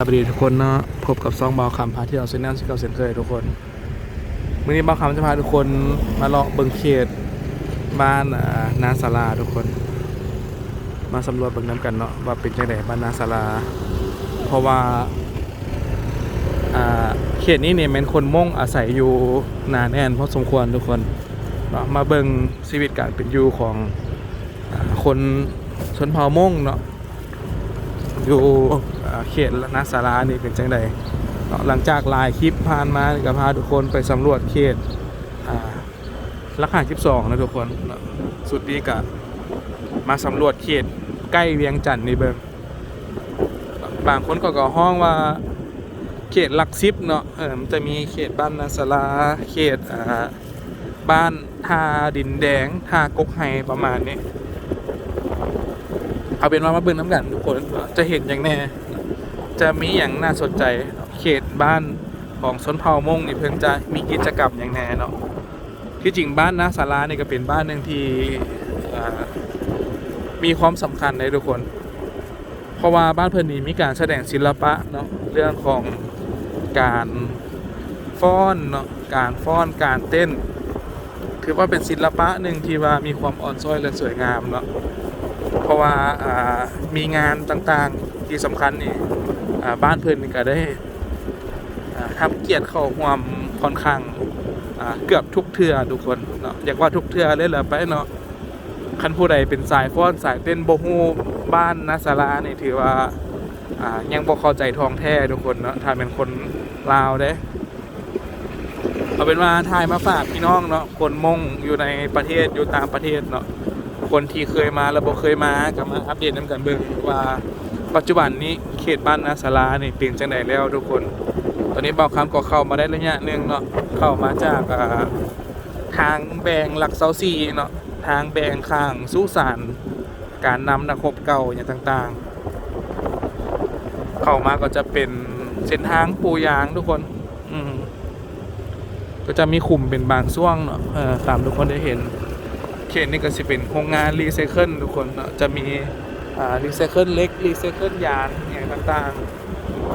สวัสดีทุกคนเนาะพบกับซองบาวคำพาที่เราเซนแนลที่เราเซนเคยทุกคนวันนี้บาวคำจะพาทุกคนมาเลาะเบิงเขตบ้านนาสาราทุกคน มาสำรวจเบิงน้ำกันเนาะว่าเป็นจังไดบ้านนาสาราเพราะว่าเขตนี้เนี่ยแมันคนม่งอาศัยอยู่นานแน่นพอสมควรทุกคนเนาะมาเบิงชีวิตการเป็นอยู่ของอคนชนเผ่าม่งเนาะ อยู่อ่าเขตนาสารานี่เป็นจังใดหลังจากลายคลิปผ่านมาก็พาทุกคนไปสำรวจเขตอ่าลักหา12นะทุกคนสุดนี้ก็มาสำรวจเขตใกล้เวียงจันทน์นี่เบิ่งบางคนก็ก็ห้องว่าเขตหลักซิบเนาะเออมันจะมีเขตบ้านนาสาราเขตอ่าบ้านท่าดินแดงท่ากกไฮประมาณนี้ เอาเป็นว่ามาเบิ่งน้ำกันทุกคนจะเห็นอย่างแน่ จะมีอย่างน่าสนใจเขตบ้านของชนเผ่ามงนี่เพิ่งจะมีกิจกรรมอย่างแน่เนาะที่จริงบ้านนาสาราเนี่ก็เป็นบ้านหนึ่งที่มีความสำคัญเลยทุกคน เพราะว่าบ้านเพิ่อนนี่มีการแสดงศิลปะเนาะเรื่องของการฟ้อนเนาะการฟ้อนการเต้น ถือว่าเป็นศิลปะหนึ่งที่ว่ามีความอ่อนช้อยและสวยงามเนาะ เพราะว่าามีงานต่างๆที่สำคัญนี่บ้านเพิ่นนี่ก็ได้ทำเกียรติเข้าร่วมค่อนข้างเกือบทุกเทือทุกคนเนาะอยากว่าทุกเทือเลยเหรอไปเนาะคันผู้ใดเป็นสายฟ้อนสายเต้นโบฮูบ้านนาสารานี่ยถือว่าอ่ายังบ่เข้าใจทองแท้ทุกคนเนาะถ้าเป็นคนลาวเด้เอาเป็นว่าทายมาฝากพี่น้องเนาะคนมงอยู่ในประเทศอยู่ต่างประเทศเนาะ คนที่เคยมาแล้วบ่เคยมาก็มาอัปเดตน้ำกันเบิ่งว่าปัจจุบันนี้เขตบ้านนาสารานี่เป็นจังไดแล้วทุกคน ตอนนี้เบาคำก็เข้ามาได้ระยะหนึ่งเนาะเข้ามาจากาทางแบ่งหลักเสาซีเนาะทางแบ่งข้างสุสานการนำนักรบเก่าอย่างต่างๆ เข้ามาก็จะเป็นเส้นทางปูยางทุกคนอืก็จะมีขุมเป็นบางช่วงเนาะตามทุกคนได้เห็น เขตนี้ก็จะเป็นโรงงานรีไซเคิลทุกคนจะมีรีไซเคิลเล็กรีไซเคิลยานอย่างต่าง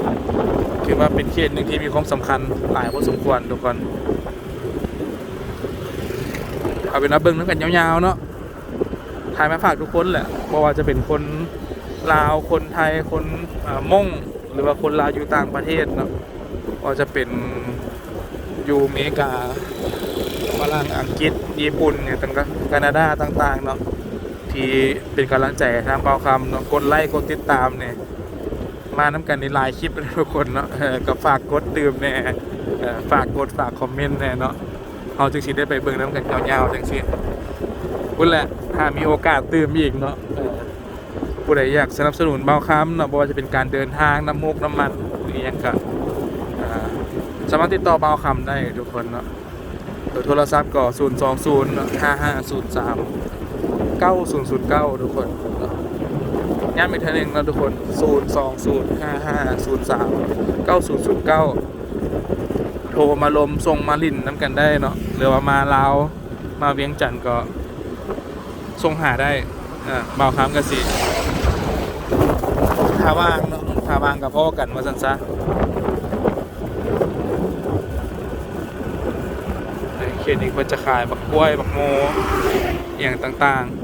ๆถือว่าเป็นเขตหนึ่งที่มีความสำคัญหลายพอสมควรทุกคนเอาเป็นว่าเบิ้งนั่งกันยาวๆเนาะถ่ายมาฝากทุกคนแหละเพราะว่าจะเป็นคนลาวคนไทยคนม่งหรือว่าคนลาวอยู่ต่างประเทศเนาะว่าจะเป็นอยู่อเมริกาฝรั่งอังกฤษญี่ปุ่นเนี่ยต่างๆ แคนาดาต่างๆเนาะที่เป็นกำลังใจทางเปาคำเนาะกดไลค์กดติดตามเนี่ยมาน้ำกันในไลน์คลิปทุกคนเนาะก็ฝากกดดื่มแน่เออฝากกดฝากคอมเมนต์แน่เนาะเอาจึงสิได้ไปเบิ่งน้ำกันยาวๆจังสิพุ่นแหละถ้ามีโอกาสตื่มอีกเนาะผู้ใดอยากสนับสนุนเบาคำเนาะบ่ว่าจะเป็นการเดินทางน้ำมุกน้ำมันหรือยังก็อ่าสามารถติดต่อเบาคำได้ทุกคนเนาะ เบอร์โทรศัพท์ก็0 2 0 5 5 0 3 9 0 0 9 ทุกคนย้ำอีกทีหนึงนะทุกคน 0 2 0 5 5 0 3 9 0 0 9 โทรมาลมส่งมาลินน้ำกันได้เนาะหรือว่ามาลาว มาเวียงจันทน์ก็ส่งหาได้อ่าเบาค้ำกันสิถ้าว่างเนาะถ้าว่างกับพ่อกันว่าสันซะ เขตนี้เพิ่นจะขายบักกล้วยบักโมอหย่างต่างๆ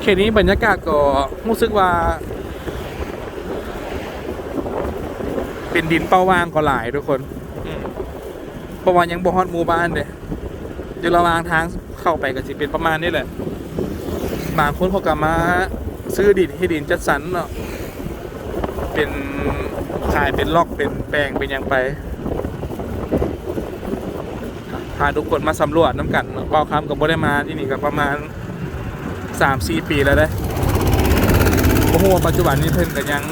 เขตนี้บรรยากาศก็รู้สึกว่า เป็นดินเป้าว่างก็หลายทุกคนอืมเพราะว่ายังบ่ฮอดหมู่บ้านเด้อยู่ระหว่างทางเข้าไปก็สิเป็นประมาณนี้แหละบางคนเขาก็มาซื้อดินให้ดินจัดสรรเนาะ เป็นขายเป็นล็อกเป็นแปลงเป็นยังไปพาทุกคนมาสำรวจน้ำกันเนาะเบาคำกับโบได้มาที่นี่ก็ประมาณสามสี่ปีแล้วได้โอ้โหปัจจุบันนี้เพิ่นก็ยัง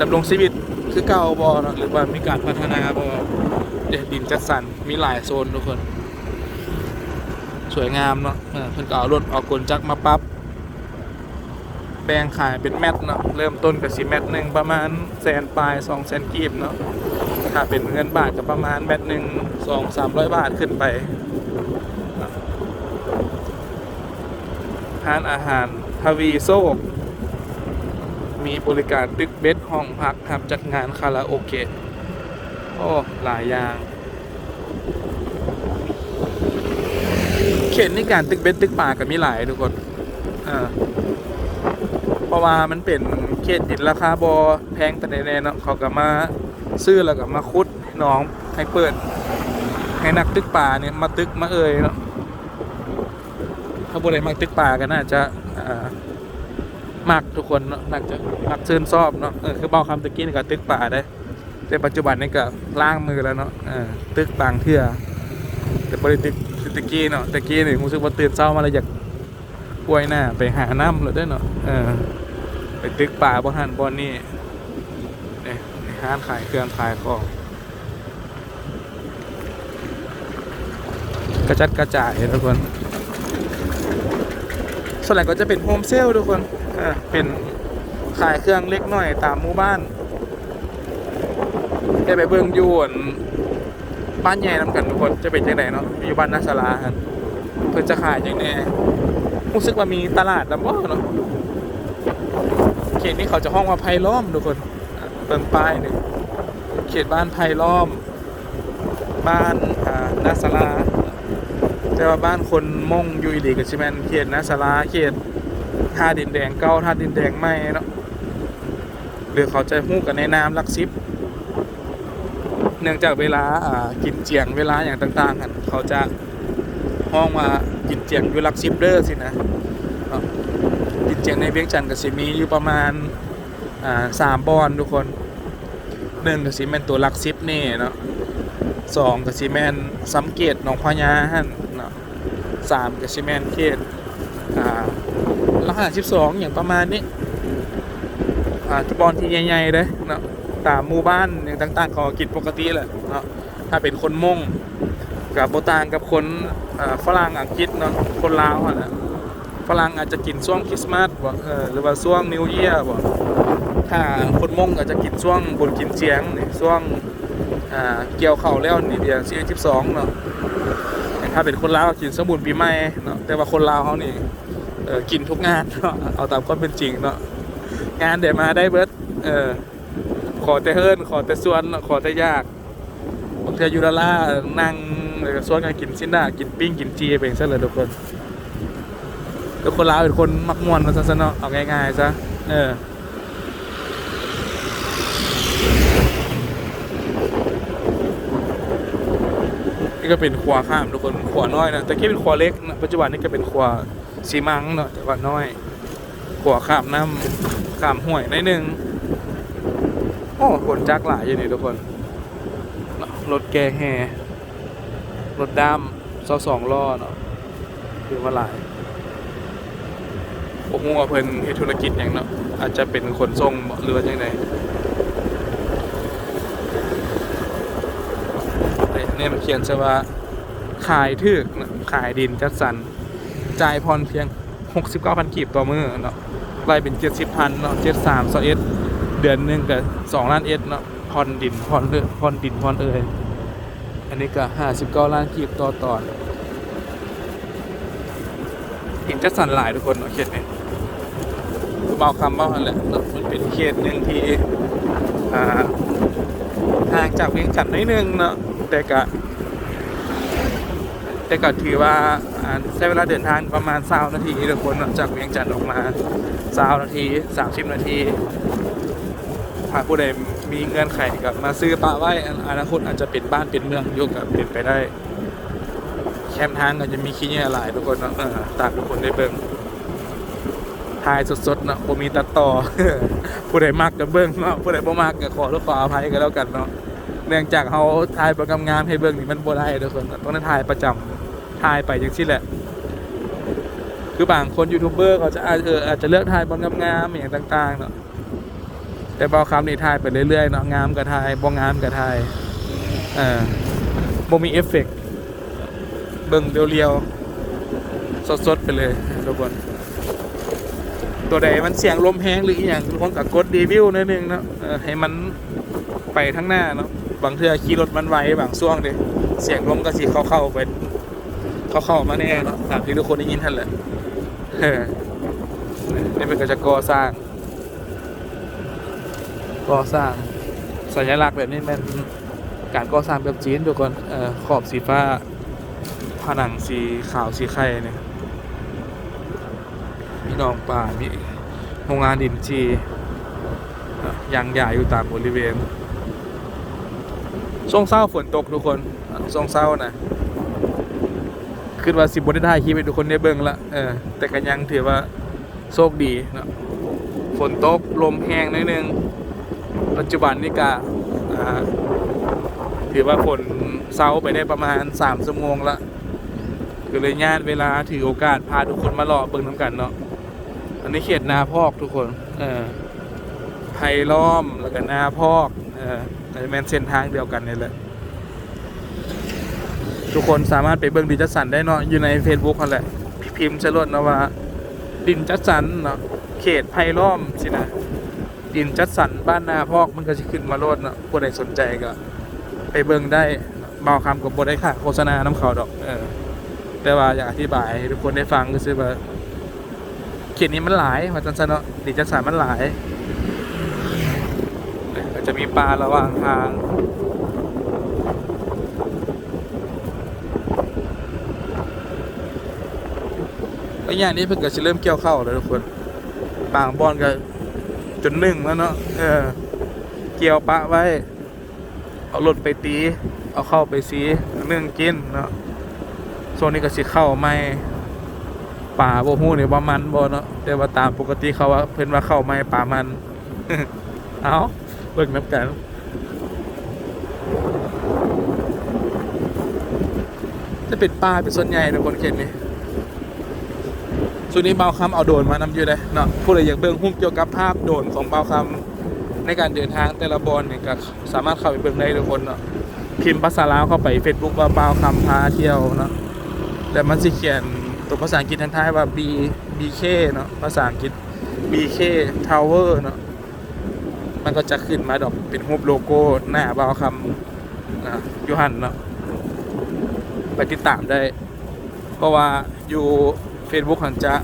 ดำรงชีวิตคือเก่าบอเนาะหรือว่ามีการพัฒนาบอเด็ดดินจัดสรรมีหลายโซนทุกคน สวยงามเนาะเพิ่นก็เอารถเอากลจักรมาปรั๊บ แปลงขายเป็นแมตเนาะเริ่มต้นกับสิแมตหนึ่งประมาณแสนปลายสองแสนกีบเนาะถ้าเป็นเงินบาทก็ประมาณแบตหนึ่งสองสามร้อยบาทขึ้นไปร้านอาหารทวีโซกมีบริการตึกเบสห้องพักครับจัดงานคาราโอเกะโอ้หลายอย่าง เขตในการตึกเบสตึกป่ากับมีหลายทุกคนอ่า ราะว่ามันเป็นเขตดินราคาบอแพงแต่แน่ๆเนาะเขาก็มาซื้อแล้วก็มาคุดให้น้องให้เปิด ให้นักตึกป่าเนี่ยมาตึกมาเอ่ยเนาะถ้าบุได้มักตึกป่ากันน่าจะอ่ามักทุกคนเนาะนักจะมักเชิญชอบเนาะเออคือเบาคำตะกี้นี่ก็ตึกป่าได้ แต่ปัจจุบันนี่ก็ล่างมือแล้วเนาะอตึกบางเทื่อแต่บริตึกตะกี้เนาะตะกี้นี่รู้สึกว่าตื่นเช้ามาแล้วอยากป่วยหน้าไปหาน้ำเลยได้เนาะเออ ตึกป่าบ่หันบ่นี่เนี่ยห้านขายเครื่องขายของกระจัดกระจายทุกคน ส่วนใหญ่ก็จะเป็นโฮมเซลทุกคนเป็นขายเครื่องเล็กหน้อยตามหมู่บ้านได้ไปเบิ่งยู่อั่นบ้านใหญ่นำกันทุกคนจะเป็นจังไดเนาะอยู่บ้านนาสาราครับเพิ่นจะขายจังแน่รู้สึกว่ามีตลาดลำบ่เนาะ ตนี้เขาจะห้องว่าไผ่ล้อมทุกคนเบิ่งป้ายหนึ่งเขตบ้านไผ่ล้อม บ้านอ่านาสาราแต่ว่าบ้านคนมงยูอีหลีก็สิแมนเขตนาสาราเขตท่าดินแดงเก่าท่าดินแดงใหม่เนาะหรือเขาจะฮู้กันในนามลักซิบเนื่องจากเวลาอ่ากินเจียงเวลาอย่างต่างๆกันเขาจะห้องมากินเจียงอยู่ลักซิบเดอร์สินะ จียงในเวียงจันทร์กับสิมีอยู่ประมาณอ่าสามบอนทุกคนหนึ่งกับสิแมนตัวลักซิบนี่เนาะสองกับสิแมนสัมเกตหนองพญาหันเนาะสามกับสิแมนเขตอ่าละห้าสิบสองอย่างประมาณนี้อ่าที่บอลที่ใหญ่ๆเลยเนาะตามหมู่บ้านอย่างต่างๆขาก็กินปกติแหละเนาะถ้าเป็นคนมงกับโบตางกับคนอ่าฝรั่งอังกฤษเนาะคนลาวอะนะ ฝรั่งอาจจะกินช่วงคริสต์มาสบ่เออหรือว่าช่วงนิวเยียร์บ่ถ้าคนมงอาจจะกินช่วงบนกินเจียงนี่ช่วงอ่าเกี่ยวเข้าแล้วนี่เดือน12เนาะถ้าเป็นคนลาวกินสมุนปีใหม่เนาะแต่ว่าคนลาวเขานี่เออกินทุกงานเนาะเอาตามความเป็นจริงเนาะงานเดี๋ยวมาได้เบิดเออขอแต่เฮิรนขอแต่ส่วนขอแต่ยากบางทียูราล่านั่งส่วนกันกินซินดากินปิ้งกินจีเป็นซะเลยทุกคน ทุกคนลาวเป็นคนมักมวนมาซะเนาะเอาง่ายๆซะเออนี่ก็เป็นครัวข้ามทุกคนครัวน้อยนะแต่กี้เป็นครัวเล็กนะปัจจุบันนี่ก็เป็นครัวซีมังเนาะแต่ว่าน้อยครัวข้ามน้ำข้ามห้วยนิดนึงโอ้คนจักหลายอยู่นี่ทุกคน รถแกแฮรถดำซอสองล้อเนาะคือว่าหลาย ผมว่าเพิ่นเฮ็ดธุรกิจอย่างเนาะอาจจะเป็นคนส่งบ่หรือว่าจังไดเนี่ยมันเขียนซะว่าขายถึกขายดินจัดสรรจ่ายพรเพียง 69,000กีบต่อมือเนาะรายเป็น 70,000เนาะ73 21เดือนหนึ่งกับสองล้านเอ็ดเนาะพอนดินพอนเลือพอนดินพอนเอยอันนี้ก็ห้าสิบเก้าล้านกีบต่อตอนเห็นจะสั่นหลายทุกคนเนาะเขตนี้เเบาคำเบาอันแหละมันเป็นเขตหนึ่งที่ห่างจากเวียงจันทน์นิดนึงเนาะแต่ก็แต่ก็ถือว่าใช้เวลาเดินทางประมาณ20นาทีทุกคนจากเวียงจันทน์ออกมา20นาที30นาทีถ้าผู้ใดมีเงื่อนไขกับมาซื้อปลาไว้อนาคตอาจจะเป็นบ้านเป็นเมืองอยุกับเป็นไปได้ แคมทางก็จะมีขี้เงี้ยหลายทุกคนเนาะตามทุกคนได้เบิ่ง ถ่ายสดๆเนาะผมมีตัดต่อ ผู้ใดมักก็เบิ่งเนาะผู้ใดบ่มักก็ขอรขออภัยกันแล้วกันเนาะเนื่องจากเขาถ่ายโปรแกรมงามให้เบิ่งนี่มันบ่ได้ทุกคนต้องได้ถ่ายประจำถ่ายไปจังซี่แหละ คือบางคนยูทูบเบอร์เขาจะอาจเอออาจจะเลือกถ่ายบอลงามๆอย่างต่างๆเนาะแต่บอคำนี่ถ่ายไปเรื่อยๆเนาะงามกับถ่ายบ่งามกับถ่ายเอ่าบ่มีเอฟเฟกต์เบิ่งเรียวๆสดๆไปเลยทุกคน ตัวใดมันเสียงลมแห้งหรืออีหยังทุกคนก็กดรีวิวนิดนึงเนาะให้มันไปทั้งหน้าเนาะบางเทื่อขี่รถมันไวบางช่วงเด้เสียงลมก็สิเข้าเข้าๆไปเข้าเข้าๆมาแน่เนาะตามที่ทุกคนได้ยินท่านแหละเออนี่เป็นกจะก่อสร้างก่อสร้างสัญลักษณ์แบบนี้มันการก่อสร้างแบบจีนทุกคนเอ่อขอบสีฟ้าผนังสีขาวสีไข่เนี่ย มีหนองป่ามีโรงงานดินจีอะยางใหญ่อยู่ตามบริเวณช่วงเศร้าฝนตกทุกคนช่วงเศร้านะคือว่าสิบบได้ถ่ายคลิปให้ทุกคนได้เบิ่งละเออแต่ก็ยังถือว่าโชคดีเนาะฝนตกลมแห้งนิดนึง ปัจจุบันนี่ก็อ่าถือว่าฝนเศร้าไปได้ประมาณ3ชั่วโมงละก็เลยญาติเวลาถือโอกาสพาทุกคนมาเลาะเบิ่งน้ำกันเนาะ อันนี้เขตนาพอกทุกคน เออไผ่ล้อมแล้วก็นาพอก เอออาจะเป็นเส้นทางเดียวกันนี่แหละ ทุกคนสามารถไปเบิ่งดินจัดสันได้เนาะ อยู่ใน Facebook นั่นแหละ พิมพ์ชลดนะว่า ดินจัดสันเนาะ เขตไผ่ล้อมสินะ ดินจัดสันบ้านนาพอกมันก็จะขึ้นมาโลดเนาะผู้ใดสนใจก็ไปเบิ่งได้เบาคำกับบได้ค่ะโฆษณาน้ำเขาดอก เออ แต่ว่าอยากอธิบายให้ทุกคนได้ฟังก็คือว่า เขตนี้มันหลายว่าจันซะเนาะดิจัดสันมันหลายก็จะมีปลาระหว่างทางแล้วอย่างนี้เพิ่งก็จะเริ่มเกี่ยวเข้าแล้วทุกคนบางบอนก็จนหนึ่งแล้วเนาะเออ เกี่ยวปะไว้ เอารถไปตี เอาเข้าไปซีนึ่งกินเนาะโซนนี้ก็สิเข้าไม่ ป่าบ่ฮู้นี่ว่ามันบ่เนาะแต่ว่าตามปกติเขาว่าเพิ่นว่าเข้าไม่ป่ามัน เอาเบิ่งน้ำกันจะเป็นป้าเป็นส่วนใหญ่ในคนเขตนี้ช่วงนี้เบาคำเอาโดนมานำอยู่เลยเนาะผู้ใดอยากเบิ่งหุ้มเกี่ยวกับภาพโดนของเบาคำในการเดินทางแต่ละบอลเนี่ยก็สามารถเข้าไปเบิ่งได้ทุกคนเนาะพิมพ์ภาษาลาวเข้าไป Facebook ว่าเบาคำพาเที่ยวเนาะแล้วมันสิเขียน ตัวภาษาอังกฤษท้ายๆว่า B BK เนาะภาษาอังกฤษ BK Tower เนาะมันก็จะขึ้นมาดอกเป็นรูปโลโก้หน้าบาวคำนะยูหันเนาะไปติดตามได้ เพราะว่าอยู่ Facebook หันจะ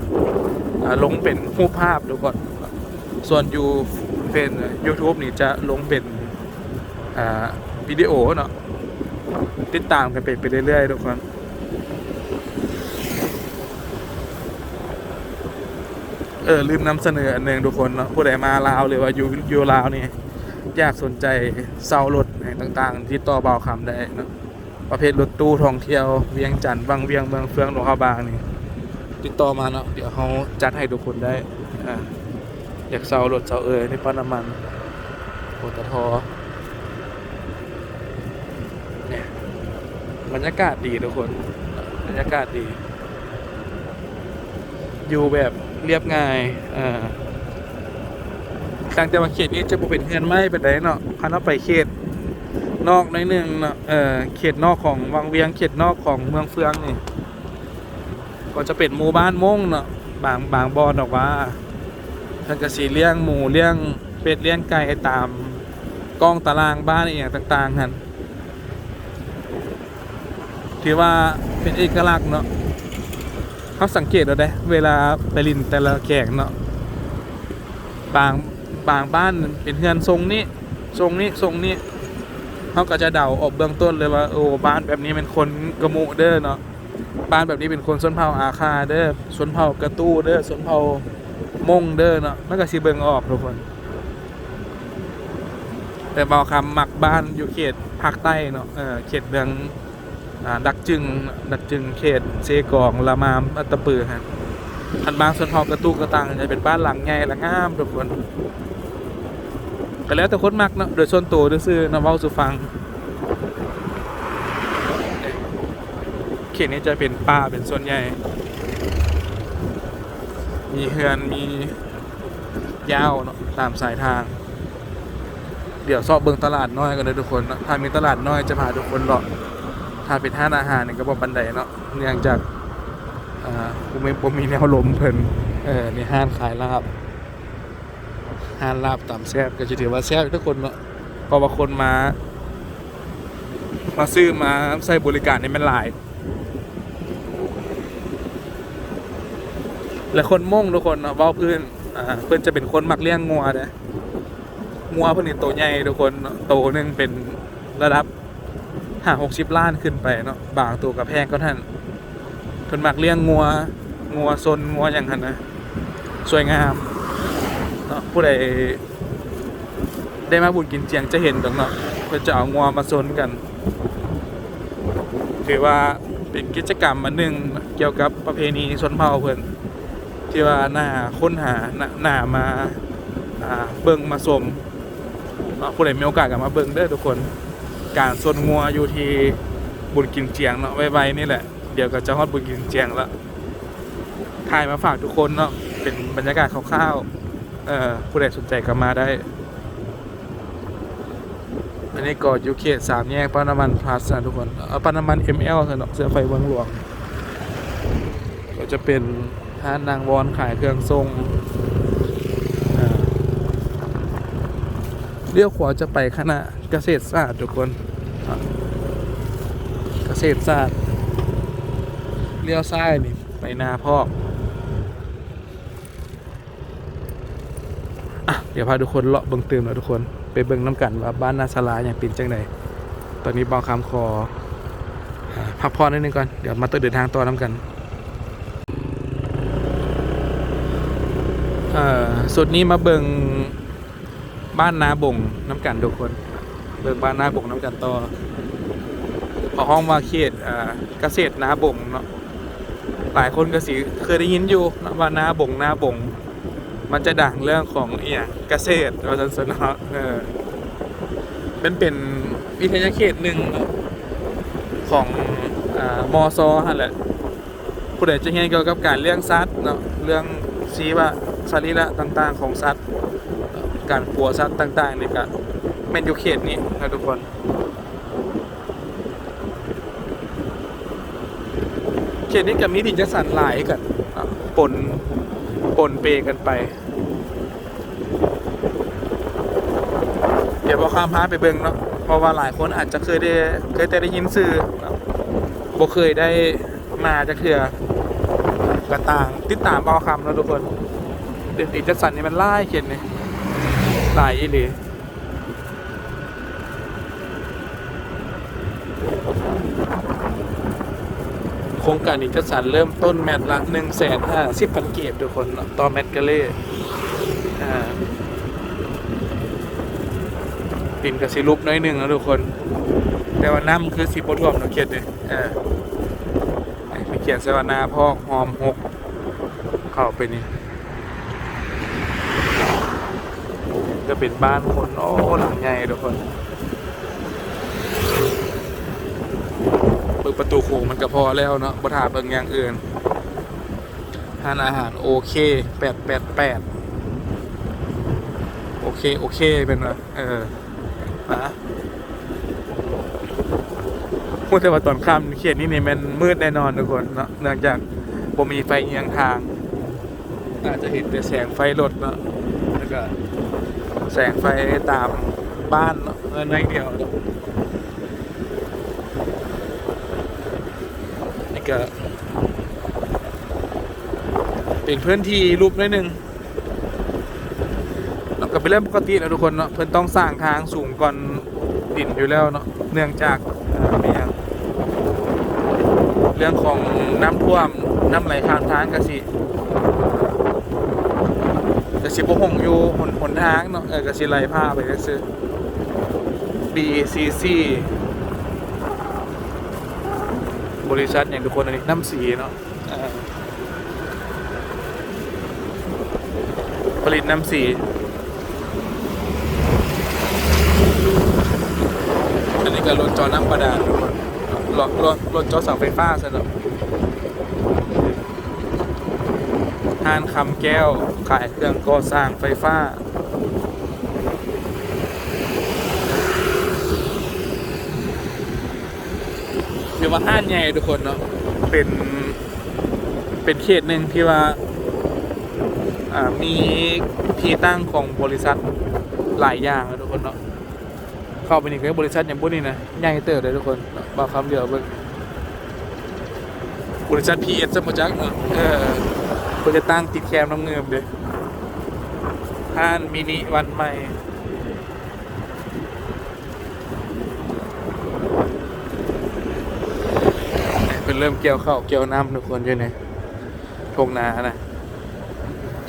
ลงเป็นรูปภาพดูก่อนส่วนอยู่เฟน YouTube นี่จะลงเป็นอ่าวิดีโอเนาะติดตามกันไปไปเรื่อยๆทุกคน เออลืมนำเสนออันหนึ่งทุกคนเนาะผู้ใดมาลาวหรือว่าอยู่อยู่ลาวนี่อยากสนใจเซารถต่างๆ ที่ต่อเบาคำได้เนาะประเภทรถตู้ท่องเที่ยวเวียงจันทร์บางเวียงเมืองเฟืองหลวงพระบางนี่ติดต่อมาเนาะเดี๋ยวเขาจัดให้ทุกคนได้อ่าอยากเซารถเซาเอยในปั๊มน้ำมันปตทเนี่ยบรรยากาศดีทุกคนบรรยากาศดี อยู่แบบ เรียบง่ายอ่าต่างแต่ว่าเขตนี้จะบ่เป็นเฮือนไม้เป็นไดเนาะคันเอาไปเขตนอกหน่อยหนึงเนาะเออเขตนอกของวังเวียงเขตนอกของเมืองเฟืองนี่ก็จะเป็นหมู่บ้านมงเนาะบางบางบอนออกว่าท่านก็สิเลี้ยงหมูเลี้ยงเป็ดเลี้ยงไก่ตามกล้องตารางบ้านอีกอย่างต่างๆหั่นถือว่าเป็นเอกลักษณ์เนาะ เขาสังเกตเอาได้เวลาไปลินแต่ละแขกเนาะบางบางบ้านเป็นเฮือนทรงนี้ทรงนี้ทรงนี้เขาก็จะเดาออกเบื้องต้นเลยว่าโอ้บ้านแบบนี้เป็นคนกระมุเด้อเนาะบ้านแบบนี้เป็นคนชนเผ่าอาคาเด้อชนเผ่ากระตู้เด้อชนเผ่ามงเด้อเนาะมันก็สิเบิ่งออกทุกคน แต่บางคำหมักบ้านอยู่เขตภาคใต้เนาะเออเขตเมือง ดักจึงดักจึงเขตเซกองละมามอัตปือฮะอันบางส่วนพอกระตุกกระตังจะเป็นบ้านหลังใหญ่ละงามทุกคนก็แล้วแต่คนมักเนาะโดยส่วนตัวซื่อๆนะเว้าสู่ฟัง เขตนี้จะเป็นป่าเป็นส่วนใหญ่ มีเฮือนมียาวเนาะตามสายทาง เดี๋ยวสอบเบิงตลาดน้อยกันเลยทุกคน ถ้ามีตลาดน้อยจะพาทุกคนเลาะ ถ้าเป็นห้านอาหารเนี่ยก็บอกบันไดเนาะเนื่องจากอ่าผมมีผมมีแนวลมเพิ่นเออในห้านขายลาบห้านลาบต่ำแซ่บก็จะถือว่าแซ่บทุกคนเนาะเพราะว่าคนมา มาซื้อมาใช้บริการในแม่นหลาย และคนม่งทุกคนเนาะเว้าพื่อนอ่าเพื่อนจะเป็นคนมักเลี้ยงงัวนะงัวเพื่อนนี่โตใหญ่ทุกคนโตนึงเป็นระดับ ห้าหกสิบล้านขึ้นไปเนาะบางตัวกับแพงก็ท่านเพิ่นมักเลี้ยงงัวงัวซนงัวอย่างนั้นนะสวยงามเนาะผู้ใดได้มาบุญกินเจียงจะเห็นตรงเนาะเพื่อจะเอางัวมาซนกันถือว่าเป็นกิจกรรมอันหนึ่งเกี่ยวกับประเพณีชนเผ่าเพิ่นที่ว่าหน้าค้นหาหน้าหน้ามาอ่าเบิ่งมาชมเนาะผู้ใดมีโอกาสก็มาเบิ่งเด้อทุกคน การส่วนงัวอยู่ที่บุญกินเจียงเนาะไวๆนี่แหละ เดี๋ยวก็จะฮอดบุญกินเจียงแล้วถ่ายมาฝากทุกคนเนาะเป็นบรรยากาศคร่าวๆเอ่อผู้ใดสนใจก็มาได้ อันนี้ก็อยู่เขตสามแยกปั๊มน้ำมันพลัสนะทุกคนเอาปั๊มน้ำมัน ML สนอกเสื้อไฟเมืองหลวง ก็จะเป็นห้านนางวอนขายเครื่องทรงอ่า เลี้ยวขวาจะไปคณะเกษตรศาสตร์ทุกคนเกษตรศาสตร์เลี้ยวซ้ายนี่ไปนาพอกอะเดี๋ยวพาทุกคนเลาะเบิ่งติมแล้วทุกคน ไปเบิ่งน้ำกันว่าบ้านนาสลาอย่างเป็นจังไดตอนนี้บางคำคอพักผ่อนนิดนึงก่อน เดี๋ยวมาต่อเดินทางต่อน้ำกันอ่อสุดนี้มาเบิ่ง บ้านนาบ่งน้ำกันทุกคนเบิ่งบ้านนาบ่งน้ำกันต่อพอห้องว่าเขตเกษตรนาบ่งเนาะหลายคนก็สิเคยได้ยินอยู่นะว่านาบ่งนาบ่งมันจะดังเรื่องของเอียเกษตรว่าสันสนะเออเป็นเป็นวิทยาเขตหนึ่งของอ่ามอซอฮะแหละผู้ใดจะเห็นเกี่ยวกับการเลี้ยงสัตว์เนาะเรื่องชีวะสรีระต่างๆของสัตว์ การปัวสัตว์ต่างๆนี่ก็แม่นอยู่เขตนี้นะทุกคนเขตนี้กับมีดินจะสันหลายกันปนปนเปกันไป เดี๋ยวพอข้ามพาไปเบิ่งเนาะเพราะว่าหลายคนอาจจะเคยได้เคยแต่ได้ยินชื่อบ่เคยได้มาจะเถื่อกระต่างติดตามเบาคำแล้วทุกคนเด็ดอีจัสันนี่มันไล่เขียนนี่ห ลายอีหลีโครงการอีจัดสันเริ่มต้นแมตช์ละหนึ่งแสนห้าสิบพันเก็บทุกคน ต่อแมตช์กันเลยอ่าตินกับสิลุปน้อยหนึ่งนะทุกคน แต่ว่าน้ำคือสีโพท่วมเราเขียนเลยเออไปเขียนสวนาพ่อหอมหก เข้าไปนี่ ก็เป็นบ้านคนโอ้หลังใหญ่ทุกคนเปิดประตูโค้งมันก็พอแล้วเนาะบ่ถามเบิงอย่างอื่นทานอาหารโอเคแปดแปดแปดโอเค โอเค เป็นวะเออนะพูดแต่ว่าตอนค่ำเขียนนี่นี่มันมืดแน่นอนทุกคนเนาะเนื่องจากผมมีไฟเอียงทาง อาจจะเห็นแต่แสงไฟรถเนาะแล้วก็ แสงไฟตามบ้านเนาะเออน้อเดียวเนาะนี่ก็เป็นพื้นที่รูปน้อยหนึ่งเราก็เป็นเรื่องปกติแล้วทุกคนเนาะเพิ่อนต้องสร้างทางสูงก่อนดินอยู่แล้วเนาะเนื่องจากเอ่อมีหยังเรื่องของน้ำท่วมน้ำไหลผ่านทางกระสิ กสิบหงอยู่หนหนทางเนาะเออกสิไหลผ้าไปซื่อ BCC บริษัทอย่างทุกคนอันนี้น้ำสีเนาะผลิตน้ำสีอันนี้ก็รถจอน้ำประดานทุกคนรถรถรถจอเสาไฟฟ้าสนับห้านคำแก้ว ขายเครื่องก่อสร้างไฟฟ้า ถือว่าห้านใหญ่ทุกคนเนาะเป็นเป็นเขตหนึ่งที่ว่ามีที่ตั้งของบริษัทหลายอย่างนะทุกคนเนาะเข้าไปนี่ก็บริษัทอย่างพวกนี้นะใหญ่เติบเลยทุกคนบอกคำเดียวเบิ่งบริษัทพีเอสสมจักเนาะ เออเพื่อจะตั้งติดแคมน้ำเงิมเลยห้านมินิวันใหม่เป็นเริ่มเกี่ยวข้าวเกี่ยวน้ำทุกคนอยู่ในทงนานะ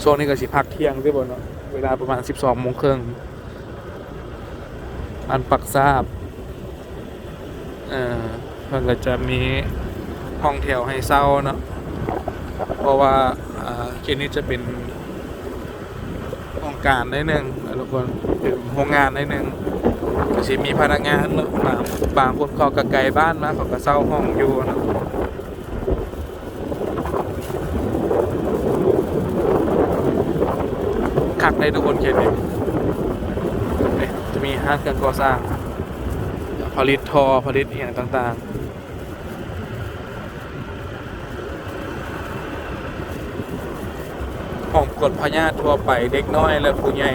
ช่วงนี้ก็สิพักเที่ยงด้วยบนเนาะเวลาประมาณ 12โมงครึ่งอันปักซาบเอ่อเพิ่นก็จะมีห้องแถวให้เช่าเนาะเพราะว่า เขตนี้จะเป็นโครงการได้หนึ่งทุกคนเป็นโรงงานได้หนึ่งก็สิมีพนักงานเนาะบางบางคนเขาก็ไกลบ้านมาเขาก็เช่าห้องอยู่นะขักในทุกคนเขียนเองนี่จะมีห้างเครื่องก่อสร้างผลิตทอผลิตอย่างต่าง ๆ กดพยาธิทั่วไปเด็กน้อยและผู้ใหญ่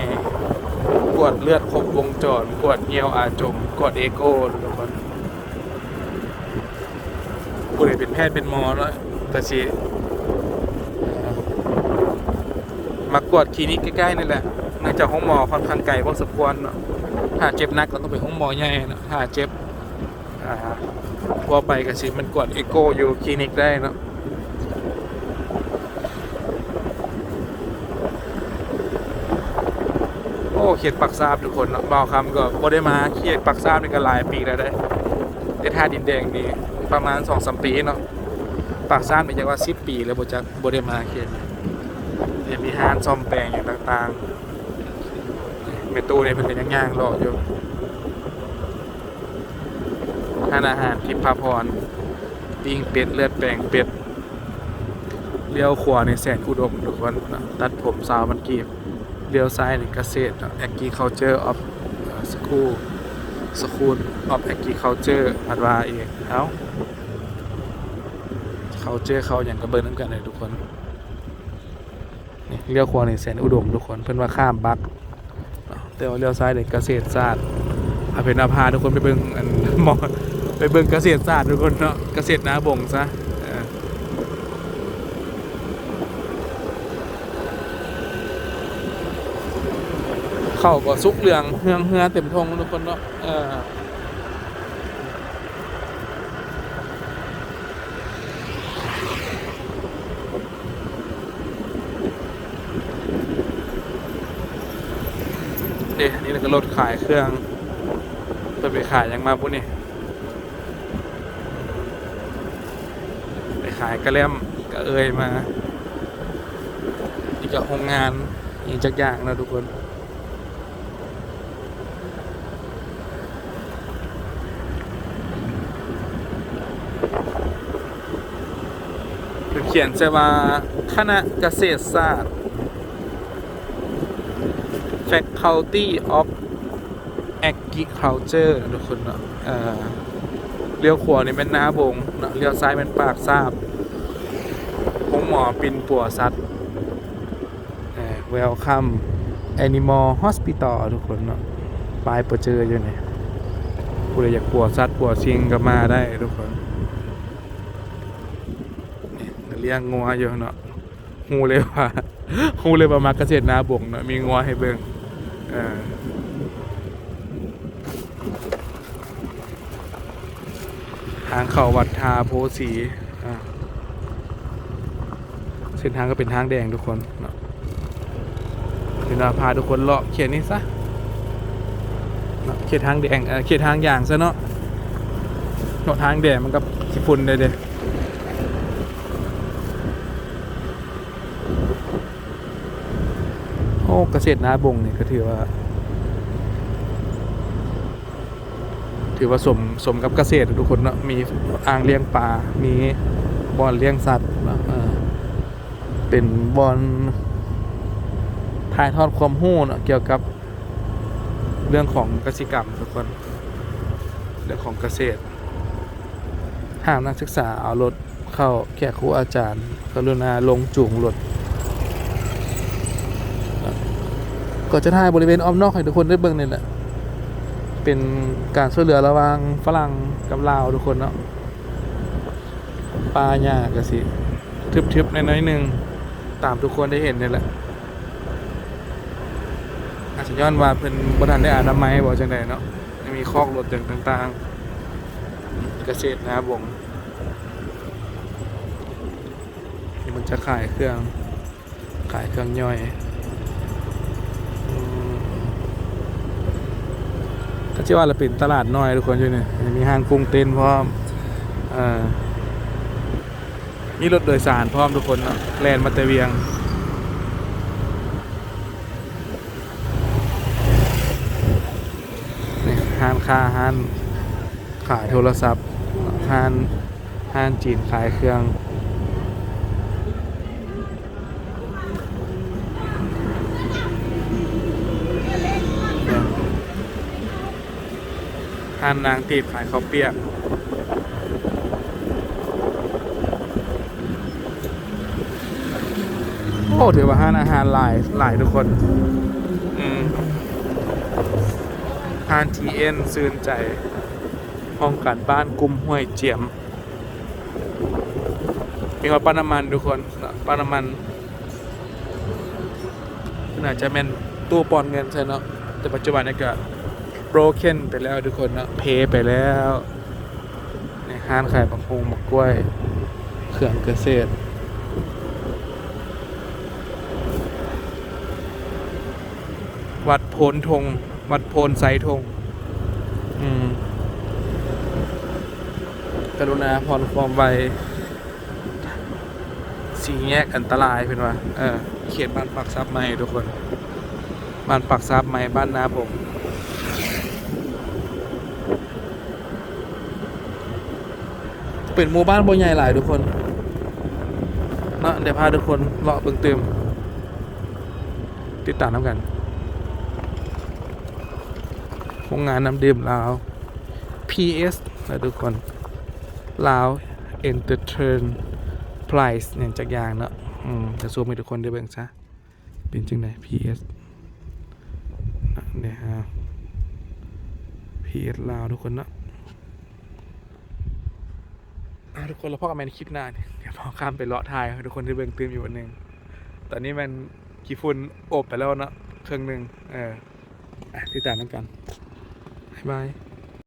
กวดเลือดครบวงจรกวดเยียวอาจมกวดเอโก้ทุกคนผู้ใดเป็นแพทย์เป็นหมอเนาะแต่สิมากวดคลินิกใกล้ๆนี่แหละเนื่องจากห้องหมอค่อนข้างไกลพอสมควรเนาะถ้าเจ็บหนักเราต้องไปห้องหมอใหญ่เนาะถ้าเจ็บทั่วไปก็สิมันกวดเอโก้อยู่คลินิกได้เนาะโอ้ เขียดปักซาบทุกคนเนาะเบาคำก็บ่ได้มาเขียดปักซาบนี่ก็หลายปีแล้วได้ได้ท่าดินแดงนี่ประมาณ2องสามปีเนาะปักซาบนี่จะว่า10ปีแล้วบ่จักบ่ได้มาเขียดเนี่ยมีห้านซ่อมแปลงอย่างต่างๆเมตูเนี่ยเป็นยังย่างๆรออยู่ห้านอาหารทิพพรปิ้งเป็ดเลือดแปลงเป็ดเลี้ยวขวาในแสนอุดมทุกคนตัดผมสาวมันกีบ เลี้ยวซ้ายในเกษตรแอคกีเคาเจอร์ออฟสคูลสคูลออฟแอคกีเคาเจอร์อัดวาเองเอ้าเขาเจอเขาอย่างกระเบิดน้ำกันเลยทุกคนนี่เลี้ยวขวาในแสนอุดมทุกคนเพิ่อนว่าข้ามบักแต่ว่าเลี้ยวซ้ายในเกษตรศาสตร์อาเป็นอาพาทุกคนไปเบิ่งอันมองไปเบิ่งเกษตรศาสตร์ทุกคนเนาะเกษตรนาบ่งซะ เข้าก็สุกเหลืองเฮืองเฮือเต็มทงทุกคนเนาะเออเด็นี่เราก็รถขายเครื่องเปิดไปขายยังมาพวกนี้ไปขายกระเล่มกระเอยมา อีกกับโรงงานอีกจักอย่างนะทุกคน ขียนจะมาคณะเกษตรศาสตร์ Faculty of Agriculture ทุกคนเนาะเออเลี้ยวขวานี่เป็นหน้าบงเนาะเลี้ยวซ้ายเป็นปากซาบห้องหมอปินปัวสัตว์เวลคัมแอนิมอลฮอสพิตอลทุกคนเนาะปลายประเจออยู่เนี่ยผู้ใดอยากปัวสัตว์ปัวซิงก็มาได้ทุกคน เลี้ยงงัวอยู่เนาะฮูเลยว่าฮูเลยว่ามาเกษตรนาบงเนาะมีงัวให้เบิ่งเออทางเข้าวัดทาโพสีเส้นทางก็เป็นทางแดงทุกคนเนาะเดี๋ยวเราพาทุกคนเลาะเขียนนี่ซะเนาะเขียนทางแดงเออเขียนทางอย่างซะเนาะเนาะทางแดงมันกับขี้ฝุ่นเลยเด้โอ้ เกษตรนาบงเนี่ยก็ถือว่า ถือว่าสมสมกับเกษตรทุกคนเนาะมีอ่างเลี้ยงปลา มีบอนเลี้ยงสัตว์เนาะเป็นบอนถ่ายทอดความรู้เนาะเกี่ยวกับเรื่องของกสิกรรมทุกคนเรื่องของเกษตรห้ามนักศึกษาเอารถเข้าแก่ครูอาจารย์ กรุณาลงจูงรถ ก็จะถ่ายบริเวณอ้อมนอกให้ทุกคนได้เบิ่งนี่แหละ เป็นการช่วยเหลือระหว่างฝรั่งกับลาวทุกคนเนาะปลาหญ้าก็สิทึบๆน้อยๆหนึ่งตามทุกคนได้เห็นนี่แหละอาจจะย้อนว่าเพิ่นบทันได้อนามัยบ่จังไดเนาะมีคอกรถอย่างต่างๆ เกษตรนะครับผมนี่มันจะขายเครื่อง ขายเครื่องย่อย ก็ชื่อว่าเราเป็นตลาดน้อยทุกคนอยู่นี่มีห้างกุ้งเต้นพร้อมอมีรถโดยสารพร้อมทุกคนเนาะแลนมาต่เวียงนี่ห้านค้าห้านขายโทรศัพท์ห้านห้านจีนขายเครื่องานนางตีบขายข้าวเปียกโอ้ถือว่าห้านอาหารหลายหลายทุกคน อืมฮานทีเอ็นซื่นใจห้องการบ้านกลุ่มห้วยเจียมมีว่าปั๊มน้ำมันทุกคนปั๊มน้ำมันน่าจะเป็นตู้ปอนเงินใช่เนาะแต่ปัจจุบันนี่ก็ broken ไปแล้วทุกคนเนาะเพไปแล้วในห้านขายบักฮงบักกล้วยเครื่องเกษตรวัดโพนทง วัดโพนไซทง อืมกรุณาพรความไวสีแยกอันตรายเป็นว่า เออ เขตบ้านปักซับใหม่ทุกคน บ้านปักซับใหม่บ้านนาผม เป็นหมู่บ้านบ่ใหญ่หลายทุกคนเนาะเดี๋ยวพาทุกคนเลาะเบิ่งเติมติดตามน้ำกันโรงงานน้ำดื่มลาว PS นะทุกคนลาว Entertain Price เนี่ยจากอย่างเนาะอืมจะซูมให้ทุกคนได้เบิ่งซะเป็นจังได PS เนี่ยฮะ PS ลาวทุกคนเนาะอะ ทุกคนเราพ่อกับแมนคลิปหน้าเนี่ยเดี๋ยวพอข้ามไปเลาะทายทุกคนที่เบิ่งตื้มอยู่วันหนึ่งตอนนี้มันขี้ฝุ่นอบไปแล้วเนาะเครื่องหนึ่งเอออ่ติดตามน้ำกันบ๊ายบาย